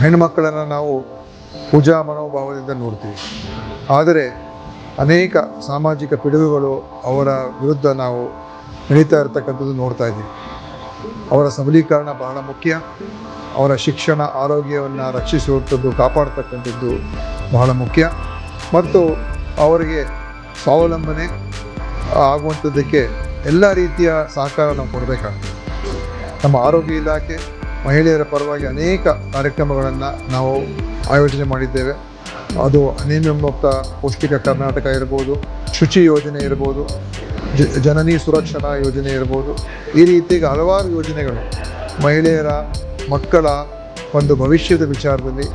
ಹೆಣ್ಣುಮಕ್ಕಳನ್ನು ನಾವು ಪೂಜಾ ಮನೋಭಾವದಿಂದ ನೋಡ್ತೀವಿ. ಆದರೆ ಅನೇಕ ಸಾಮಾಜಿಕ ಪಿಡುಗುಗಳು ಅವರ ವಿರುದ್ಧ ನಾವು ನಡೀತಾ ಇರತಕ್ಕಂಥದ್ದು ನೋಡ್ತಾ ಇದ್ದೀವಿ. ಅವರ ಸಬಲೀಕರಣ ಬಹಳ ಮುಖ್ಯ. ಅವರ ಶಿಕ್ಷಣ, ಆರೋಗ್ಯವನ್ನು ರಕ್ಷಿಸುವಂಥದ್ದು, ಕಾಪಾಡ್ತಕ್ಕಂಥದ್ದು ಬಹಳ ಮುಖ್ಯ. ಮತ್ತು ಅವರಿಗೆ ಸ್ವಾವಲಂಬನೆ ಆಗುವಂಥದ್ದಕ್ಕೆ ಎಲ್ಲ ರೀತಿಯ ಸಹಕಾರ ನಾವು ಕೊಡಬೇಕಾಗ್ತದೆ. ನಮ್ಮ ಆರೋಗ್ಯ ಇಲಾಖೆ ಮಹಿಳೆಯರ ಪರವಾಗಿ ಅನೇಕ ಕಾರ್ಯಕ್ರಮಗಳನ್ನು ನಾವು ಆಯೋಜನೆ ಮಾಡಿದ್ದೇವೆ. ಅದು ಮುಕ್ತ ಪೌಷ್ಟಿಕ ಕರ್ನಾಟಕ ಇರ್ಬೋದು, ಶುಚಿ ಯೋಜನೆ ಇರ್ಬೋದು ಜನನಿ ಸುರಕ್ಷಣಾ ಯೋಜನೆ ಇರ್ಬೋದು. ಈ ರೀತಿಗೆ ಹಲವಾರು ಯೋಜನೆಗಳು ಮಹಿಳೆಯರ ಮಕ್ಕಳ ಒಂದು ಭವಿಷ್ಯದ ವಿಚಾರದಲ್ಲಿ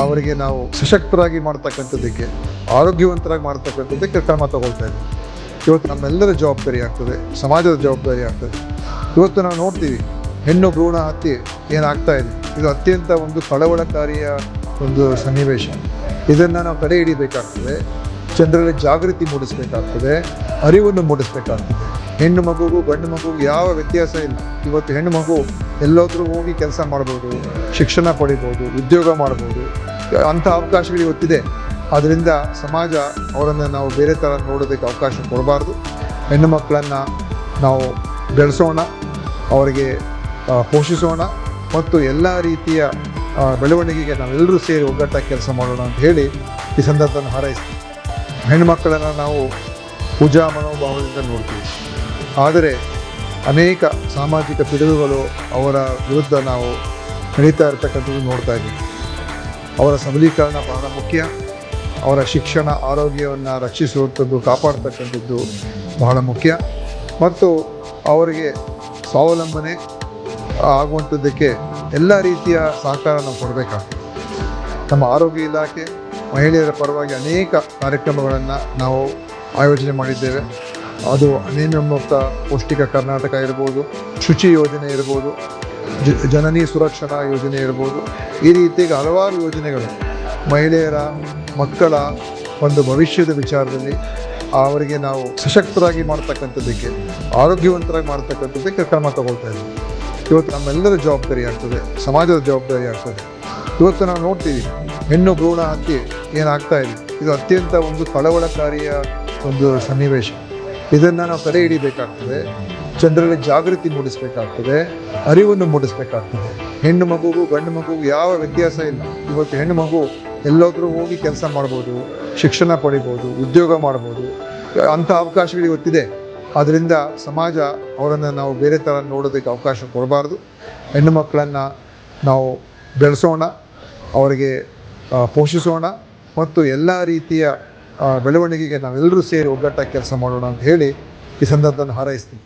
ಅವರಿಗೆ ನಾವು ಸಶಕ್ತರಾಗಿ ಮಾಡ್ತಕ್ಕಂಥದ್ದಕ್ಕೆ, ಆರೋಗ್ಯವಂತರಾಗಿ ಮಾಡ್ತಕ್ಕಂಥದ್ದಕ್ಕೆ ಕ್ರಮ ತಗೊಳ್ತಾ ಇದ್ದೀವಿ ಇವತ್ತು ನಮ್ಮೆಲ್ಲರ ಜವಾಬ್ದಾರಿ ಆಗ್ತದೆ, ಸಮಾಜದ ಜವಾಬ್ದಾರಿ ಆಗ್ತದೆ. ಇವತ್ತು ನಾವು ನೋಡ್ತೀವಿ ಹೆಣ್ಣು ಭ್ರೂಣ ಹತ್ಯೆ ಏನಾಗ್ತಾ ಇದೆ? ಇದು ಅತ್ಯಂತ ಒಂದು ಕಳವಳಕಾರಿಯ ಒಂದು ಸನ್ನಿವೇಶ. ಇದನ್ನು ನಾವು ತಡೆ ಹಿಡಿಬೇಕಾಗ್ತದೆ. ಜನರಲ್ಲಿ ಜಾಗೃತಿ ಮೂಡಿಸಬೇಕಾಗ್ತದೆ. ಅರಿವನ್ನು ಮೂಡಿಸಬೇಕಾಗ್ತದೆ. ಹೆಣ್ಣು ಮಗುಗೂ ಗಂಡು ಮಗುಗೂ ಯಾವ ವ್ಯತ್ಯಾಸ ಇಲ್ಲ. ಇವತ್ತು ಹೆಣ್ಣು ಮಗು ಎಲ್ಲೋದ್ರೂ ಹೋಗಿ ಕೆಲಸ ಮಾಡ್ಬೋದು, ಶಿಕ್ಷಣ ಪಡಿಬೋದು, ಉದ್ಯೋಗ ಮಾಡ್ಬೋದು. ಅಂಥ ಅವಕಾಶಗಳು ಇವತ್ತಿದೆ. ಆದ್ದರಿಂದ ಸಮಾಜ ಅವರನ್ನು ನಾವು ಬೇರೆ ಥರ ನೋಡೋದಕ್ಕೆ ಅವಕಾಶ ಕೊಡಬಾರ್ದು. ಹೆಣ್ಣು ಮಕ್ಕಳನ್ನು ನಾವು ಬೆಳೆಸೋಣ. ಅವರಿಗೆ ಪೋಷಿಸೋಣ ಮತ್ತು ಎಲ್ಲ ರೀತಿಯ ಬೆಳವಣಿಗೆಗೆ ನಾವೆಲ್ಲರೂ ಸೇರಿ ಒಗ್ಗಟ್ಟಾಗಿ ಕೆಲಸ ಮಾಡೋಣ ಅಂತ ಹೇಳಿ ಈ ಸಂದರ್ಭವನ್ನು ಹಾರೈಸ್ತೀವಿ. ಹೆಣ್ಣುಮಕ್ಕಳನ್ನು ನಾವು ಪೂಜಾ ಮನೋಭಾವದಿಂದ ನೋಡ್ತೀವಿ. ಆದರೆ ಅನೇಕ ಸಾಮಾಜಿಕ ಪಿಡುಗುಗಳು ಅವರ ವಿರುದ್ಧ ನಾವು ನಡೀತಾ ಇರತಕ್ಕಂಥದ್ದು ನೋಡ್ತಾ ಇದ್ದೀವಿ. ಅವರ ಸಬಲೀಕರಣ ಬಹಳ ಮುಖ್ಯ. ಅವರ ಶಿಕ್ಷಣ, ಆರೋಗ್ಯವನ್ನು ರಕ್ಷಿಸುವಂಥದ್ದು, ಕಾಪಾಡ್ತಕ್ಕಂಥದ್ದು ಬಹಳ ಮುಖ್ಯ. ಮತ್ತು ಅವರಿಗೆ ಸ್ವಾವಲಂಬನೆ ಆಗುವಂಥದ್ದಕ್ಕೆ ಎಲ್ಲ ರೀತಿಯ ಸಹಕಾರ ನಾವು ಕೊಡಬೇಕಾಗ್ತದೆ. ನಮ್ಮ ಆರೋಗ್ಯ ಇಲಾಖೆ, ಮಹಿಳೆಯರ ಪರವಾಗಿ ಅನೇಕ ಕಾರ್ಯಕ್ರಮಗಳನ್ನು ನಾವು ಆಯೋಜನೆ ಮಾಡಿದ್ದೇವೆ. ಅದು ಅನಿಮಿಯ ಮುಕ್ತ ಪೌಷ್ಟಿಕ ಕರ್ನಾಟಕ ಇರ್ಬೋದು, ಶುಚಿ ಯೋಜನೆ ಇರ್ಬೋದು ಜನನಿ ಸುರಕ್ಷಣಾ ಯೋಜನೆ ಇರ್ಬೋದು. ಈ ರೀತಿಗೆ ಹಲವಾರು ಯೋಜನೆಗಳು ಮಹಿಳೆಯರ, ಮಕ್ಕಳ ಒಂದು ಭವಿಷ್ಯದ ವಿಚಾರದಲ್ಲಿ ಅವರಿಗೆ ನಾವು ಸಶಕ್ತರಾಗಿ ಮಾಡ್ತಕ್ಕಂಥದ್ದಕ್ಕೆ, ಆರೋಗ್ಯವಂತರಾಗಿ ಮಾಡ್ತಕ್ಕಂಥದ್ದಕ್ಕೆ ಕ್ರಮ ತಗೊಳ್ತಾ ಇದ್ದೀವಿ. ಇವತ್ತು ನಮ್ಮೆಲ್ಲರ ಜವಾಬ್ದಾರಿ ಆಗ್ತದೆ, ಸಮಾಜದ ಜವಾಬ್ದಾರಿ ಆಗ್ತದೆ. ಇವತ್ತು ನಾವು ನೋಡ್ತೀವಿ, ಹೆಣ್ಣು ಭ್ರೂಣ ಹತ್ಯೆ ಏನಾಗ್ತಾ ಇದೆ. ಇದು ಅತ್ಯಂತ ಒಂದು ಕಳವಳಕಾರಿಯ ಒಂದು ಸನ್ನಿವೇಶ. ಇದನ್ನು ನಾವು ತಡೆ ಹಿಡಿಬೇಕಾಗ್ತದೆ, ಜನರಲ್ಲಿ ಜಾಗೃತಿ ಮೂಡಿಸಬೇಕಾಗ್ತದೆ, ಅರಿವನ್ನು ಮೂಡಿಸಬೇಕಾಗ್ತದೆ. ಹೆಣ್ಣು ಮಗುಗೂ ಗಂಡು ಮಗುಗೂ ಯಾವ ವ್ಯತ್ಯಾಸ ಇಲ್ಲ. ಇವತ್ತು ಹೆಣ್ಣು ಮಗು ಎಲ್ಲೋದ್ರೂ ಹೋಗಿ ಕೆಲಸ ಮಾಡ್ಬೋದು, ಶಿಕ್ಷಣ ಪಡಿಬೋದು, ಉದ್ಯೋಗ ಮಾಡ್ಬೋದು, ಅಂಥ ಅವಕಾಶಗಳು ಇವತ್ತಿದೆ. ಆದ್ದರಿಂದ ಸಮಾಜ ಅವರನ್ನು ನಾವು ಬೇರೆ ಥರ ನೋಡೋದಕ್ಕೆ ಅವಕಾಶ ಕೊಡಬಾರ್ದು. ಹೆಣ್ಣು ಮಕ್ಕಳನ್ನು ನಾವು ಬೆಳೆಸೋಣ, ಅವರಿಗೆ ಪೋಷಿಸೋಣ ಮತ್ತು ಎಲ್ಲ ರೀತಿಯ ಬೆಳವಣಿಗೆಗೆ ನಾವೆಲ್ಲರೂ ಸೇರಿ ಒಗ್ಗಟ್ಟಾಗಿ ಕೆಲಸ ಮಾಡೋಣ ಅಂತ ಹೇಳಿ ಈ ಸಂದರ್ಭವನ್ನು ಹಾರೈಸ್ತೀನಿ.